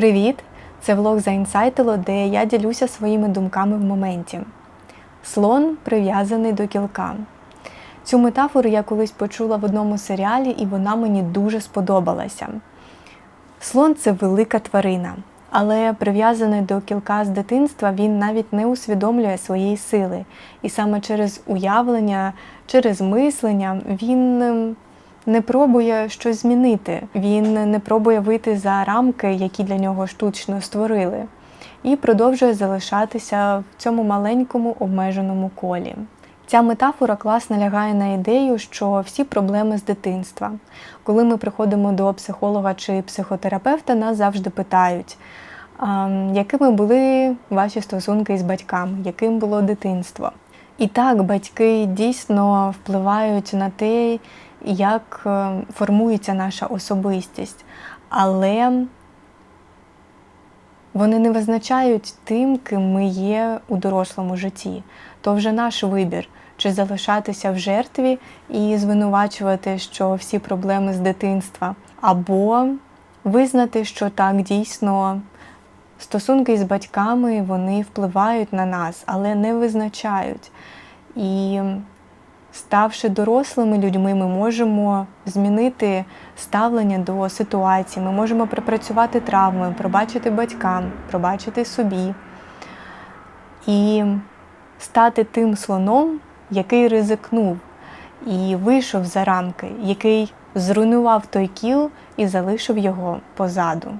Привіт! Це влог за інсайтило, де я ділюся своїми думками в моменті. Слон прив'язаний до кілка. Цю метафору я колись почула в одному серіалі, і вона мені дуже сподобалася. Слон це велика тварина, але прив'язаний до кілка з дитинства він навіть не усвідомлює своєї сили. І саме через уявлення, через мислення він ем, не пробує щось змінити. Він не пробує вийти за рамки, які для нього штучно створили, і продовжує залишатися в цьому маленькому обмеженому колі. Ця метафора класно лягає на ідею, що всі проблеми з дитинства. Коли ми приходимо до психолога чи психотерапевта, нас завжди питають, якими були ваші стосунки з батьками, яким було дитинство. І так, батьки дійсно впливають на те, як е, формується наша особистість, але вони не визначають тим, ким ми є у дорослому житті. То вже наш вибір, чи залишатися в жертві і звинувачувати, що всі проблеми з дитинства, або визнати, що так дійсно стосунки з батьками вони впливають на нас, але не визначають. І ставши дорослими людьми, ми можемо змінити ставлення до ситуації, ми можемо пропрацювати травми, пробачити батькам, пробачити собі і стати тим слоном, який ризикнув і вийшов за рамки, який зруйнував той кіл і залишив його позаду.